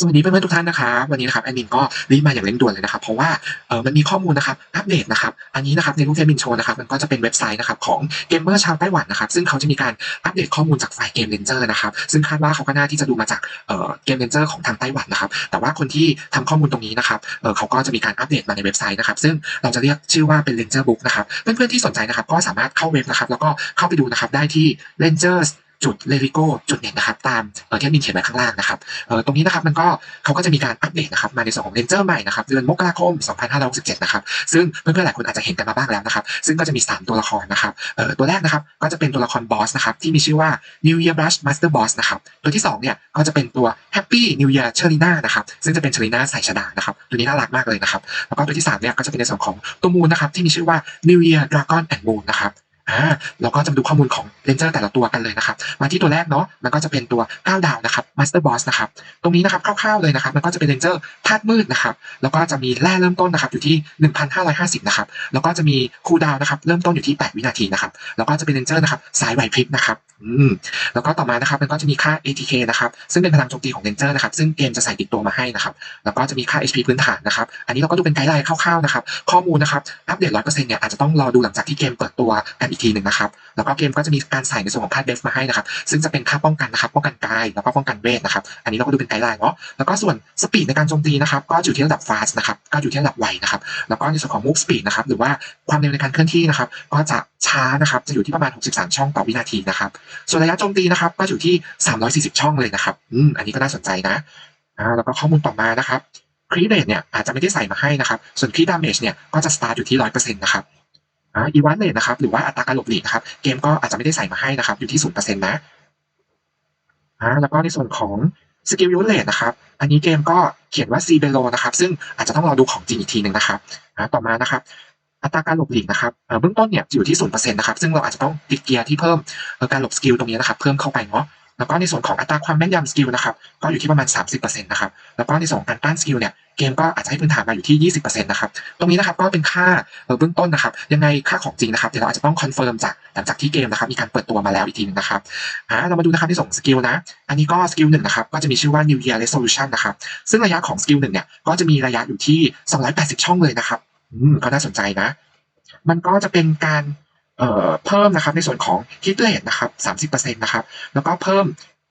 สวัสดีเพื่อนๆทุกท่านนะครับวันนี้นะครับแอดมินก็รีบมาอย่างเร่งด่วนเลยนะครับเพราะว่าเออมันมีข้อมูลนะครับอัปเดตนะครับอันนี้นะครับในรูปเฟซบินโชว์นะครับมันก็จะเป็นเว็บไซต์นะครับของเกมเมอร์ชาวไต้หวันนะครับซึ่งเขาจะมีการอัปเดตข้อมูลจากไฟล์เกมเลนเจอร์นะครับซึ่งคาดว่าเขาก็น่าที่จะดูมาจากเออเกมเลนเจอร์ของทางไต้หวันนะครับแต่ว่าคนที่ทำข้อมูลตรงนี้นะครับเออเขาก็จะมีการอัปเดตมาในเว็บไซต์นะครับซึ่งเราจะเรียกชื่อว่าเป็นเลนเจอร์บุ๊กนะครับเพื่อนๆที่สนใจนะครับก็สามารถเข้าเว็บนะครับแล้วก็เข้าไปดูนะครับได้ที่ Rangers จุด l e v i g o จุดเน็ตนะครับตามเอ่ที่มินเขียนไว้ข้างล่างนะครับเออตรงนี้นะครับมันก็เขาก็จะมีการอัปเดตนะครับมาในส่วนของเลนเจอร์ใหม่นะครับเดือนมกราคม 2567 นะครับซึ่งเพื่อนๆหลายคนอาจจะเห็นกันมาบ้างแล้วนะครับซึ่งก็จะมี 3 ตัวละครนะครับเออตัวแรกนะครับก็จะเป็นตัวละครบอสนะครับที่มีชื่อว่า New Year Brush Master Boss นะครับตัวที่2เนี่ยก็จะเป็นตัว Happy New Year c h e r i n a นะครับซึ่งจะเป็น c h e r i n a ใส่ชดานะครับตัวนี้น่ารักมากเลยนะครับแล้วก็ตัวที่3เนี่ยก็จะเป็นในส่วนของตัวมูนนะครับที่มีชื่อว่า New Year Dragon and Moon นะครับ อ่าเราก็จะมาดูข้อมูลของเลนเจอร์แต่ละตัวกันเลยนะครับ มาที่ตัวแรกเนาะมันก็จะเป็นตัว 9 ดาวนะครับ Master Boss นะครับ ตรงนี้นะครับคร่าวๆเลยนะครับ มันก็จะเป็นเลนเจอร์ธาตุมืดนะครับ แล้วก็จะมีแร่เริ่มต้นนะครับอยู่ที่ 1,550 นะครับ แล้วก็จะมีคูดาวน์นะครับเริ่มต้นอยู่ที่ 8 วินาทีนะครับ แล้วก็จะเป็นเลนเจอร์นะครับสายไหวพริบนะครับอืมแล้วก็ต่อมานะครับมันก็จะมีค่า ATK นะครับซึ่งเป็นพลังโจมตีของเลนเจอร์นะครับซึ่งเกมจะใส่ติดตัวมาให้นะครับแล้วก็จะมีค่า HP พื้นฐานนะครับอันนี้เราก็ดูเป็นไกด์ไลน์คร่าวๆนะครับข้อมูลนะครับอัปเดต100%เนี่ยอาจจะต้องรอดูหลังจากที่เกมเปิดตัวกันอีกทีหนึ่งนะครับ แล้วก็เกมก็จะมีการใส่ในส่วนของค่าเดฟมาให้นะครับ ซึ่งจะเป็นค่าป้องกันนะครับ ป้องกันกาย แล้วก็ป้องกันเวทนะครับ อันนี้เราก็ดูเป็นไกด์ไลน์เนาะ แล้วก็ส่วนสปีดในการโจมตีนะครับ ก็อยู่ที่ระดับ fast นะครับ ก็อยู่ที่ระดับไวนะครับ แล้วก็ในส่วนของ move speed นะครับ หรือว่าความเร็วในการเคลื่อนที่นะครับ ก็จะช้านะครับ จะอยู่ที่ประมาณ 63 ช่องต่อวินาทีนะครับ ส่วนระยะโจมตีนะครับ ก็อยู่ที่ 340 ช่องเลยนะครับ อืม อันนี้ก็น่าสนใจนะอ่าแล้วก็ข้อมูลต่อมานะครับครีเรทเนี่ยอาจจะไม่ได้ใส่มาให้นะครับ ส่วนครีดาเมจเนี่ยก็จะสตาร์ทอยู่ที่100%นะครับ อีวานเลทนะครับหรือว่าอัตราการหลบหลีกนะครับเกมก็อาจจะไม่ได้ใส่มาให้นะครับอยู่ที่0%นะอ่าแล้วก็ในส่วนของสกิลยูเลทนะครับ อันนี้เกมก็เขียนว่า C below นะครับ ซึ่งอาจจะต้องรอดูของจริงอีกทีหนึ่งนะครับต่อมานะครับ อัตราการหลบหลีกนะครับเอ่อเบื้องต้นเนี่ยอยู่ที่0%นย์เปอร์เซ็นต์นะครับ ซึ่งเราอาจจะต้องติดเกียร์ที่เพิ่มการหลบสกิลตรงนี้นะครับ เพิ่มเข้าไปเนาะ แล้วก็ในส่วนของอัตราความแม่นยำสกิลนะครับก็อยู่ที่ประมาณ 30%นะครับแล้วก็ในส่วนของการต้านสกิลเนี่ยเกมก็อาจจะให้พื้นฐานมาอยู่ที่ 20%นะครับตรงนี้นะครับก็เป็นค่าเบื้องต้นนะครับยังไงค่าของจริงนะครับเดี๋ยวเราอาจจะต้องคอนเฟิร์มจากหลังจากที่เกมนะครับมีการเปิดตัวมาแล้วอีกทีหนึงนะครับอ่าเรามาดูนะครับในส่วนสกิลนะอันนี้ก็สกิลหนึ่งนะครับก็จะมีชื่อว่า New Year Resolution นะครับซึ่งระยะของสกิลหนึ่งเนี่ยก็จะมีระยะอยู่ที่ 280 ช่องเลยนะครับอืมก็น่าสนใจนะ มันก็จะเป็นการ เเพิ่มนะครับในส่วนของ hit rate นะครับ 30%นะครับ แล้วก็เพิ่ม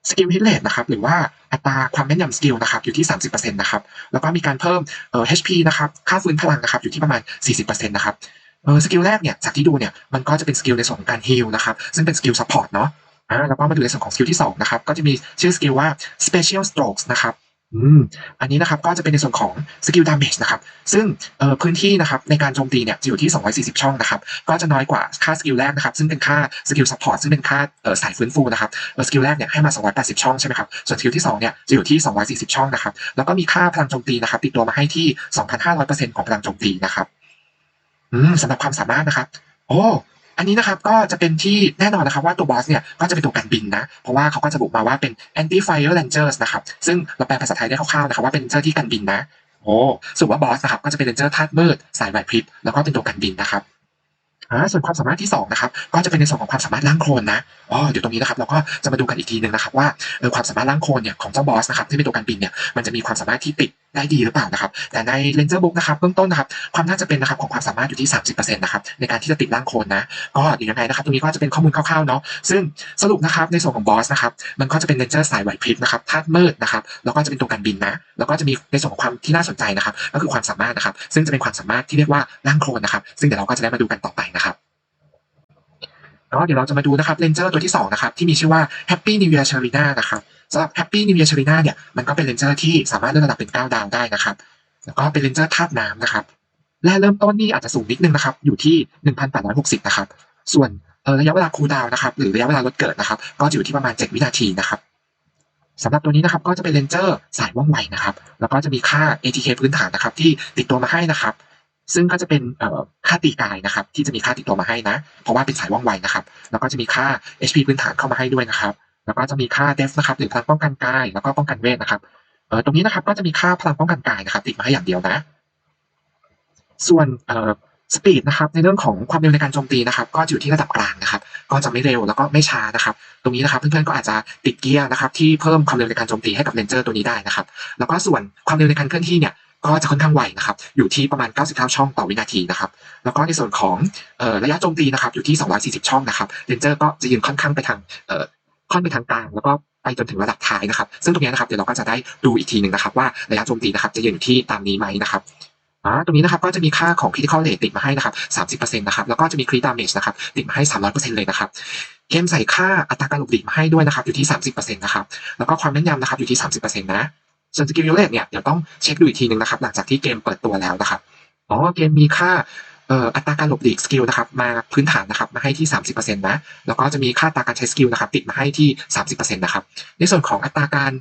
สกิล hit rate นะครับ หรือว่าอัตราความแม่นยำสกิลนะครับอยู่ที่ 30%นะครับ แล้วก็มีการเพิ่มเอ่อ HP นะครับ ค่าฟื้นพลังนะครับอยู่ที่ประมาณ 40%นะครับเออสกิลแรกเนี่ยจากที่ดูเนี่ยมันก็จะเป็นสกิลในส่วนของการฮีลนะครับซึ่งเป็นสกิลซัพพอร์ตเนาะอ่าแล้วก็มาดูในส่วนของสกิลที่2นะครับก็จะมีชื่อสกิลว่า special strokes นะครับ อืมอันนี้นะครับก็จะเป็นในส่วนของสกิลดาเมจนะครับ ซึ่งเอ่อพื้นที่นะครับในการโจมตีเนี่ยจะอยู่ที่ 240 ช่องนะครับ ก็จะน้อยกว่าค่าสกิลแรกนะครับ ซึ่งเป็นค่าสกิลซัพพอร์ตซึ่งเป็นค่าเอ่อสายฟื้นฟูนะครับสกิลแรกเนี่ยให้มา 280 ช่องใช่ไหมครับ ส่วนสกิลที่2เนี่ยจะอยู่ที่ 240 ช่องนะครับ แล้วก็มีค่าพลังโจมตีนะครับ ติดตัวมาให้ที่ 2,500%ของพลังโจมตีนะครับ อืมสำหรับความสามารถนะครับ โอ้ อันนี้นะครับก็จะเป็นที่แน่นอนนะครับว่าตัวบอสเนี่ยก็จะเป็นตัวกันบินนะ เพราะว่าเขาก็จะบุกมาว่าเป็น anti fire rangers นะครับ ซึ่งเราแปลภาษาไทยได้คร่าวๆนะครับว่าเป็นเจ้าที่กันบินนะ โอ้ส่วนว่าบอสนะครับก็จะเป็นเรนเจอร์ธาตุมืดสายไหวพริบแล้วก็เป็นตัวกันบินนะครับอ่าส่วนความสามารถที่สองนะครับก็จะเป็นในส่วนของความสามารถล่างโคลนนะอ๋อเดี๋ยวตรงนี้นะครับเราก็จะมาดูกันอีกทีหนึ่งนะครับว่าเออความสามารถล่างโคลนเนี่ยของเจ้าบอสนะครับที่เป็นตัวการบินเนี่ยมันจะมีความสามารถที่ติด ได้ดีหรือเปล่านะครับ แต่ในเลนเจอร์บุ๊กนะครับเบื้องต้นนะครับ ความน่าจะเป็นนะครับของความสามารถอยู่ที่ 30%นะครับในการที่จะติดล่างโคลนนะ ก็เดี๋ยวยังไงนะครับตรงนี้ก็จะเป็นข้อมูลคร่าวๆเนาะซึ่งสรุปนะครับในส่วนของบอสนะครับมันก็จะเป็นเลนเจอร์สายไหวพริบนะครับธาตุมืดนะครับแล้วก็จะเป็นตัวการบินนะ แล้วก็จะมีในส่วนของความที่น่าสนใจนะครับก็คือความสามารถนะครับ ซึ่งจะเป็นความสามารถที่เรียกว่าล่างโคลนนะครับ ซึ่งเดี๋ยวเราก็จะได้มาดูกันต่อไปนะครับก็เดี๋ยวเราจะมาดูนะครับเลนเจอร์ตัวที่2นะครับที่มีชื่อว่า Happy New Year Charina นะครับ สำหรับ Happy New Year Charina เนี่ยมันก็เป็นเลนเจอร์ที่สามารถเลื่อนระดับเป็น 9 ดาวได้นะครับ แล้วก็เป็นเลนเจอร์ธาตุน้ำนะครับและเริ่มต้นนี่อาจจะสูงนิดนึงนะครับ อยู่ที่ 1,860 นะครับ ส่วนระยะเวลาคูลดาวนะครับ หรือระยะเวลาลดเกิดนะครับ ก็จะอยู่ที่ประมาณ 7 วินาทีนะครับสำหรับตัวนี้นะครับ ก็จะเป็นเลนเจอร์สายว่องไวนะครับ แล้วก็จะมีค่า ATK พื้นฐานนะครับ ที่ติดตัวมาให้นะครับ ซึ่งก็จะเป็นค่าตีกายนะครับ ที่จะมีค่าติดตัวมาให้นะ เพราะว่าเป็นสายว่องไวนะครับ แล้วก็จะมีค่า HP พื้นฐานเข้ามาให้ด้วยนะครับ แล้วก็จะมีค่า Def นะครับหรือพลังป้องกันกายแล้วก็ป้องกันเวทนะครับเออตรงนี้นะครับก็จะมีค่าพลังป้องกันกายนะครับ ติดมาให้อย่างเดียวนะ ส่วนเอ่อสปีดนะครับในเรื่องของความเร็วในการโจมตีนะครับ ก็อยู่ที่ระดับกลางนะครับ ก็จะไม่เร็วแล้วก็ไม่ช้านะครับ ตรงนี้นะครับเพื่อนๆก็อาจจะติดเกียร์นะครับ ที่เพิ่มความเร็วในการโจมตีให้กับเลนเจอร์ตัวนี้ได้นะครับ แล้วก็ส่วนความเร็วในการเคลื่อนที่เนี่ยก็จะค่อนข้างไวนะครับ อยู่ที่ประมาณ 99 ช่องต่อวินาทีนะครับ แล้วก็ในส่วนของออระยะโจมตีนะครับ อยู่ที่ 240 ช่องนะครับ เลนเจอร์ก็จะยืนค่อนข้างไปทางเค่อนไปทางกลางแล้วก็ไปจนถึงระดับท้ายนะครับ ซึ่งตรงนี้นะครับเดี๋ยวเราก็จะได้ดูอีกทีหนึ่งนะครับว่าระยะโจมตีนะครับจะยืนอยู่ที่ตามนี้ไหมนะครับอ่าตรงนี้นะครับก็จะมีค่าของ critical rate ติดมาให้นะครับ 30%นะครับ แล้วก็จะมี crit damage นะครับ ติดมาให้ 300%เลยนะครับ เกมใส่ค่าอัตราการหลบหลีกมาให้ด้วยนะครับ อยู่ที่ 30%นะครับ แล้วก็ความแม่นยำนะครับ อยู่ที่ 30%นะ ส่วนสกิลยูเลตเนี่ย เดี๋ยวต้องเช็คดูอีกทีหนึ่งนะครับ หลังจากที่เกมเปิดตัวแล้วนะครับ อ๋อ เกมมีค่า อัตราการหลบหลีกสกิลนะครับมาพื้นฐานนะครับมาให้ที่ 30%นะแล้วก็จะมีค่าอัตราการใช้สกิลนะครับติดมาให้ที่ 30%นะครับในส่วนของอัตราการ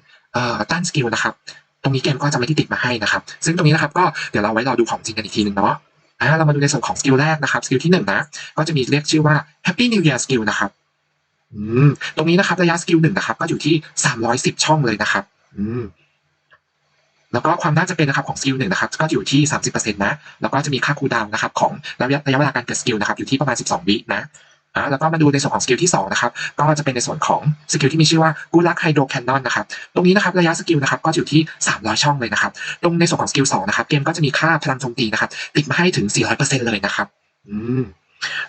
ต้านสกิลนะครับตรงนี้เกมก็จะไม่ได้ติดมาให้นะครับ ซึ่งตรงนี้นะครับก็เดี๋ยวเราไว้รอดูของจริงกันอีกทีหนึ่งเนาะอ่าเรามาดูในส่วนของสกิลแรกนะครับสกิลที่หนึ่งนะก็จะมีเรียกชื่อว่า Happy New Year Skill นะครับอืมตรงนี้นะครับระยะสกิลหนึ่งนะครับก็อยู่ที่ 310 ช่องเลยนะครับ อืม แล้วก็ความน่าจะเป็นนะครับของสกิลหนึ่งนะครับก็อยู่ที่ 30%นะแล้วก็จะมีค่าคูลดาวน์นะครับของระยะระยะเวลาการเกิดสกิลนะครับอยู่ที่ประมาณ 12 วินะอ่าแล้วก็มาดูในส่วนของสกิลที่2นะครับก็จะเป็นในส่วนของสกิลที่มีชื่อว่ากูลักไฮโดรแคนนอนนะครับตรงนี้นะครับระยะสกิลนะครับก็อยู่ที่ 300 ช่องเลยนะครับตรงในส่วนของสกิล2นะครับเกมก็จะมีค่าพลังโจมตีนะครับติดมาให้ถึง 400%เลยนะครับอืม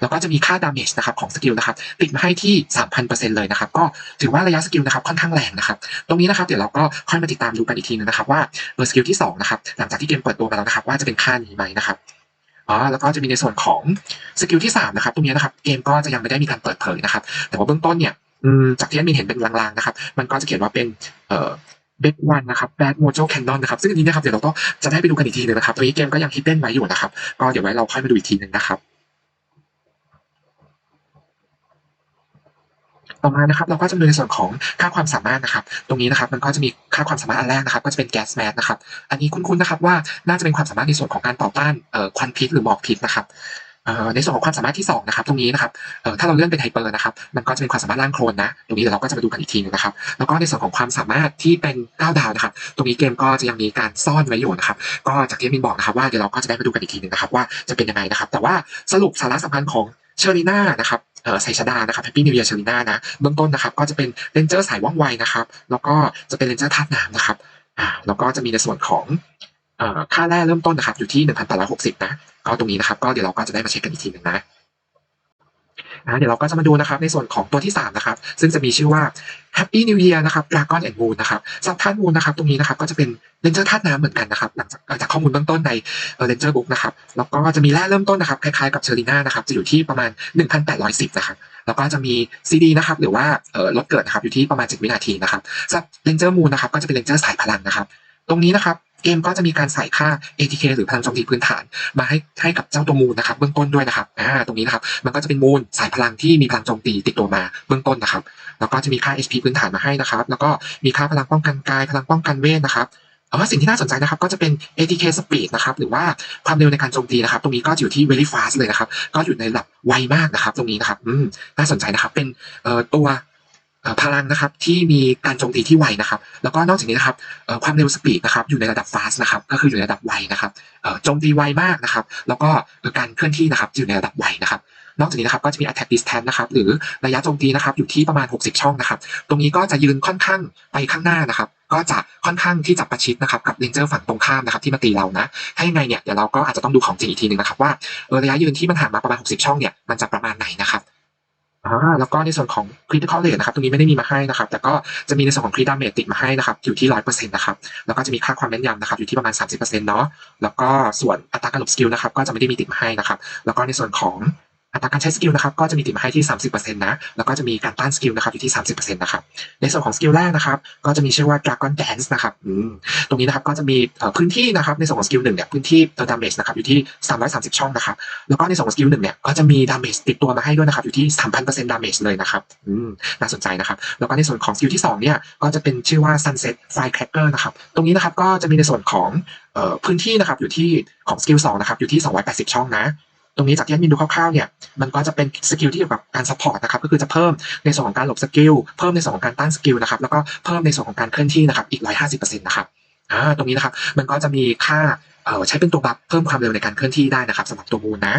แล้วก็จะมีค่าดาเมจนะครับของสกิลนะครับติดมาให้ที่ 3,000%เลยนะครับก็ถือว่าระยะสกิลนะครับค่อนข้างแรงนะครับตรงนี้นะครับเดี๋ยวเราก็ค่อยมาติดตามดูกันอีกทีนึงนะครับว่าเบอร์สกิลที่2นะครับหลังจากที่เกมเปิดตัวมาแล้วนะครับว่าจะเป็นค่านี้ไหมนะครับอ๋อแล้วก็จะมีในส่วนของสกิลที่3นะครับตรงนี้นะครับเกมก็จะยังไม่ได้มีการเปิดเผยนะครับแต่ว่าเบื้องต้นเนี่ยจากที่แอดมินเห็นเป็นลางๆนะครับมันก็จะเขียนว่าเป็นเอ่อเบสวันนะครับแบดโมโจแคนนอนนะครับซึ่งอันนี้นะครับเดี๋ยวเราต้องจะได้ไปดูกันอีกทีนึงนะครับตรงนี้เกมก็ยังฮิดเด้นไว้อยู่นะครับก็เดี๋ยวไว้เราค่อยมาดูอีกทีนึงนะครับ ต่อมานะครับเราก็จะมาดูในส่วนของค่าความสามารถนะครับ ตรงนี้นะครับมันก็จะมีค่าความสามารถอันแรกนะครับ ก็จะเป็นแก๊สแมสนะครับ อันนี้คุ้นๆนะครับว่าน่าจะเป็นความสามารถในส่วนของการต่อต้านควันพิษหรือหมอกพิษนะครับในส่วนของความสามารถที่สองนะครับตรงนี้นะครับถ้าเราเลื่อนเป็นไฮเปอร์นะครับมันก็จะเป็นความสามารถล่างโครนนะตรงนี้เดี๋ยวเราก็จะมาดูกันอีกทีหนึงนะครับแล้วก็ในส่วนของความสามารถที่เป็น9ดาวนะครับตรงนี้เกมก็จะยังมีการซ่อนไว้อยู่นะครับก็จากที่มินบอกนะครับว่าเดี๋ยวเราก็จะได้มาดูกันอีกทีหนึงนะครับว่าจะเป็นยังไงนะครับแต่ว่าสรุปสาระสำคัญของเชอรีน่านะครับ เอ่อไซชดานะครับแฮปปี้นิวเยียร์เชลิน่านะเบื้องต้นนะครับก็จะเป็นเลนเจอร์สายว่องไวนะครับแล้วก็จะเป็นเลนเจอร์ธาตุน้ำนะครับอ่าแล้วก็จะมีในส่วนของเออค่าแรกเริ่มต้นนะครับอยู่ที่1,860นะก็ตรงนี้นะครับก็เดี๋ยวเราก็จะได้มาเช็คกันอีกทีหนึ่งนะ อ่าเดี๋ยวเราก็จะมาดูนะครับในส่วนของตัวที่3นะครับซึ่งจะมีชื่อว่า Happy New Year นะครับ Dragon and Moon นะครับสับธาตุมูนนะครับตรงนี้นะครับก็จะเป็นเรนเจอร์ธาตุน้ำเหมือนกันนะครับหลังจากจากข้อมูลเบื้องต้นในเรนเจอร์บุ๊กนะครับแล้วก็จะมีแร่เริ่มต้นนะครับคล้ายๆกับเชอรีน่านะครับจะอยู่ที่ประมาณ 1,810นะครับแล้วก็จะมี CD นะครับหรือว่าเอ่อลดเกิดนะครับอยู่ที่ประมาณ7วินาทีนะครับสำหรับเลนเจอร์มูนนะครับก็จะเป็นเลนเจอร์สายพลังนะครับตรงนี้นะครับ เกมก็จะมีการใส่ค่า ATK หรือพลังโจมตีพื้นฐาน มาให้ให้กับเจ้าตัวมูนนะครับเบื้องต้นด้วยนะครับอ่าตรงนี้นะครับมันก็จะเป็นมูนสายพลังที่มีพลังโจมตีติดตัวมาเบื้องต้นนะครับ แล้วก็จะมีค่า HP พื้นฐานมาให้นะครับ แล้วก็มีค่าพลังป้องกันกาย พลังป้องกันเวทนะครับแต่ว่าสิ่งที่น่าสนใจนะครับก็จะเป็น ATK speed นะครับหรือว่าความเร็วในการโจมตีนะครับ ตรงนี้ก็อยู่ที่ very fast เลยนะครับ ก็อยู่ในระดับไวมากนะครับ ตรงนี้นะครับอืมน่าสนใจนะครับเป็นเอ่อตัว พลังนะครับที่มีการโจมตีที่ไวนะครับ แล้วก็นอกจากนี้นะครับความเร็วสปีดนะครับอยู่ในระดับ fast นะครับก็คืออยู่ในระดับไวนะครับโจมตีไวมากนะครับ แล้วก็การเคลื่อนที่นะครับอยู่ในระดับไวนะครับนอกจากนี้นะครับก็จะมี attack distance นะครับหรือระยะโจมตีนะครับอยู่ที่ประมาณ 60 ช่องนะครับ ตรงนี้ก็จะยืนค่อนข้างไปข้างหน้านะครับ ก็จะค่อนข้างที่จะประชิดนะครับกับเรนเจอร์ฝั่งตรงข้ามนะครับที่มาตีเรานะถ้ายังไงเนี่ยเดี๋ยวเราก็อาจจะต้องดูของจริงอีกทีหนึ่งนะครับว่าระยะยืนที่มันห่างมาประมาณ 60 ช่องเนี่ยมันจะประมาณไหนนะครับ อ่าแล้วก็ในส่วนของ critical rate นะครับตรงนี้ไม่ได้มีมาให้นะครับ แต่ก็จะมีในส่วนของ crit damage ติดมาให้นะครับอยู่ที่ร้อยเปอร์เซ็นต์นะครับแล้วก็จะมีค่าความแม่นยำนะครับอยู่ที่ประมาณสามสิบเนาะแล้วก็ส่วนอัตราการหลบสกิลนะครับก็จะไม่ได้มีติดมาให้นะครับแล้วก็ในส่วนของ อัตราการใช้สกิลนะครับก็จะมีติดมาให้ที่ 30%นะแล้วก็จะมีการต้านสกิลนะครับอยู่ที่ 30%นะครับในส่วนของสกิลแรกนะครับก็จะมีชื่อว่า Dragon Dance นะครับอืมตรงนี้นะครับก็จะมีพื้นที่นะครับในส่วนของสกิลหนึ่งเนี่ยพื้นที่ตัวดาเมจนะครับอยู่ที่ 330 ช่องนะครับแล้วก็ในส่วนของสกิลหนึ่งเนี่ยก็จะมีดาเมจติดตัวมาให้ด้วยนะครับอยู่ที่ 3,000%ดาเมจเลยนะครับอืมน่าสนใจนะครับแล้วก็ในส่วนของสกิลที่สองเนี่ยก็จะเป็นชื่อว่า Sunset Firecracker นะครับตรงนี้นะครับก็จะมีในส่วนของเอ่อพื้นที่นะครับอยู่ที่ของสกิลสองนะครับอยู่ที่ 280 ช่องนะ ตรงนี้จากที่แอดมินดูคร่าวๆเนี่ยมันก็จะเป็นสกิลที่เกี่ยวกับการซัพพอร์ตนะครับก็คือจะเพิ่มในส่วนของการหลบสกิลเพิ่มในส่วนของการต้านสกิลนะครับแล้วก็เพิ่มในส่วนของการเคลื่อนที่นะครับอีก 150%นะครับอ่าตรงนี้นะครับมันก็จะมีค่าเอ่อใช้เป็นตัวบัฟเพิ่มความเร็วในการเคลื่อนที่ได้นะครับสำหรับตัวมูลนะ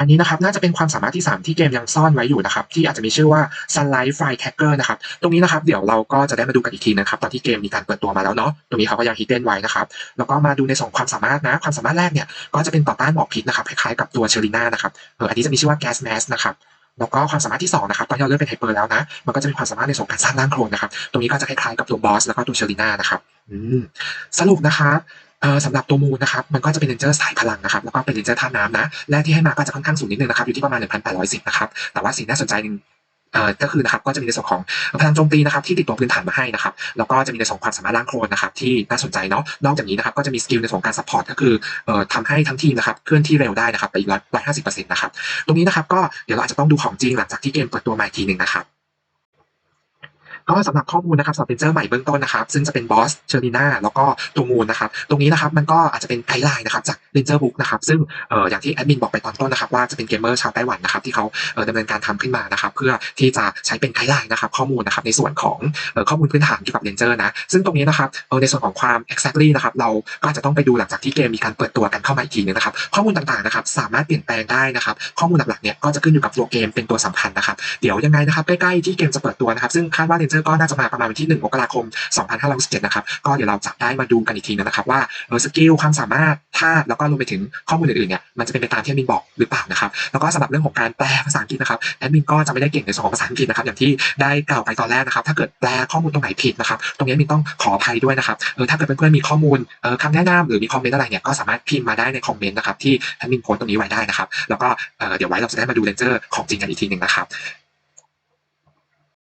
อันนี้นะครับน่าจะเป็นความสามารถที่ 3 ที่เกมยังซ่อนไว้อยู่นะครับ ที่อาจจะมีชื่อว่า Sunlight Firecracker นะครับ ตรงนี้นะครับเดี๋ยวเราก็จะได้มาดูกันอีกทีนะครับ ตอนที่เกมมีการเปิดตัวมาแล้วเนาะตรงนี้เขาก็ยัง hidden ไว้นะครับ แล้วก็มาดูในส่วนของความสามารถนะ ความสามารถแรกเนี่ยก็จะเป็นต่อต้านหมอกพิษนะครับคล้ายๆกับตัวเชอริน่านะครับเอออันนี้จะมีชื่อว่า Gas Mask นะครับแล้วก็ความสามารถที่2นะครับตอนที่เราเลื่อนเป็นไฮเปอร์แล้วนะมันก็จะมีความสามารถในส่วนของการสร้างร่างโคลนนะครับตรงนี้ก็จะคล้ายๆกับตัวบอสแล้วก็ตัวเชอริน่านะครับอืมสรุปนะครับ สำหรับตัวมูนนะครับมันก็จะเป็นเรนเจอร์สายพลังนะครับแล้วก็เป็นเรนเจอร์ท่าน้ำนะแรกที่ให้มาก็จะค่อนข้างสูงนิดนึงนะครับอยู่ที่ประมาณ 1,810นะครับแต่ว่าสิ่งน่าสนใจหนึ่งก็คือนะครับก็จะมีในส่วนของพลังโจมตีนะครับที่ติดตัวพื้นฐานมาให้นะครับแล้วก็จะมีในส่วนของความสามารถร่างโคลนนะครับที่น่าสนใจเนาะนอกจากนี้นะครับก็จะมีสกิลในส่วนของการซัพพอร์ตก็คือทำให้ทั้งทีมนะครับเคลื่อนที่เร็วได้นะครับไปอีกร้อยร้อยห้าสิบเปอร์เซ็นต์นะครับตรงนี้นะครับก็เดี๋ยวเราอาจจะต้องดูของจริงหลังจากที่เกมเปิดตัวมาอีกทีหนึ่งนะครับ ก็สำหรับข้อมูลนะครับสำหรับเรนเจอร์ใหม่เบื้องต้นนะครับ ซึ่งจะเป็นบอสเชอร์นีนาแล้วก็ตัวมูลนะครับตรงนี้นะครับมันก็อาจจะเป็นไกด์ไลน์นะครับจากเรนเจอร์บุ๊กนะครับซึ่งเอ่ออย่างที่แอดมินบอกไปตอนต้นนะครับว่าจะเป็นเกมเมอร์ชาวไต้หวันนะครับที่เขาเอ่อดำเนินการทำขึ้นมานะครับเพื่อที่จะใช้เป็นไกด์ไลน์นะครับข้อมูลนะครับในส่วนของเอ่อข้อมูลพื้นฐานเกี่ยวกับเรนเจอร์นะซึ่งตรงนี้นะครับเอ่อในส่วนของความ exactly นะครับเราก็จะต้องไปดูหลังจากที่เกมมีการเปิดตัวกันเข้ามาอีกทีนึงนะครับข้อมูลต่างๆนะครับสามารถเปลี่ยนแปลงได้นะครับข้อมูลหลักๆเนี่ยก็จะขึ้นอยู่กับตัวเกมเป็นตัวสำคัญนะครับเดี๋ยวยังไงนะครับใกล้ๆที่เกมจะเปิดตัวนะครับซึ่งคาดว่าเรนเจอร์ก็น่าจะมาประมาณวันที่1มกราคม 2567นะครับก็เดี๋ยวเราจะได้มาดูกันอีกทีนึงนะครับว่าเออสกิลความสามารถท่าแล้วก็รวมไปถึงข้อมูลอื่นๆเนี่ยมันจะเป็นไปตามที่แอดมินบอกหรือเปล่านะครับแล้วก็สำหรับเรื่องของการแปลภาษาอังกฤษนะครับแอดมินก็จะไม่ได้เก่งในส่วนของภาษาอังกฤษนะครับอย่างที่ได้กล่าวไปตอนแรกนะครับถ้าเกิดแปลข้อมูลตรงไหนผิดนะครับตรงนี้มินต้องขออภัยด้วยนะครับเออถ้าเกิดเพื่อนๆมีข้อมูลเออคำแนะนำหรือมีคอมเมนต์อะไรเนี่ยก็สามารถพิมพ์มาได้ในคอมเมนต์นะครับที่แอดมินโพสต์ตรงนี้ไว้ได้นะครับแล้วก็เออเดี๋ยวไว้เราจะได้มาดูเรนเจอร์ของจริงกันอีกทีหนึ่งนะครับ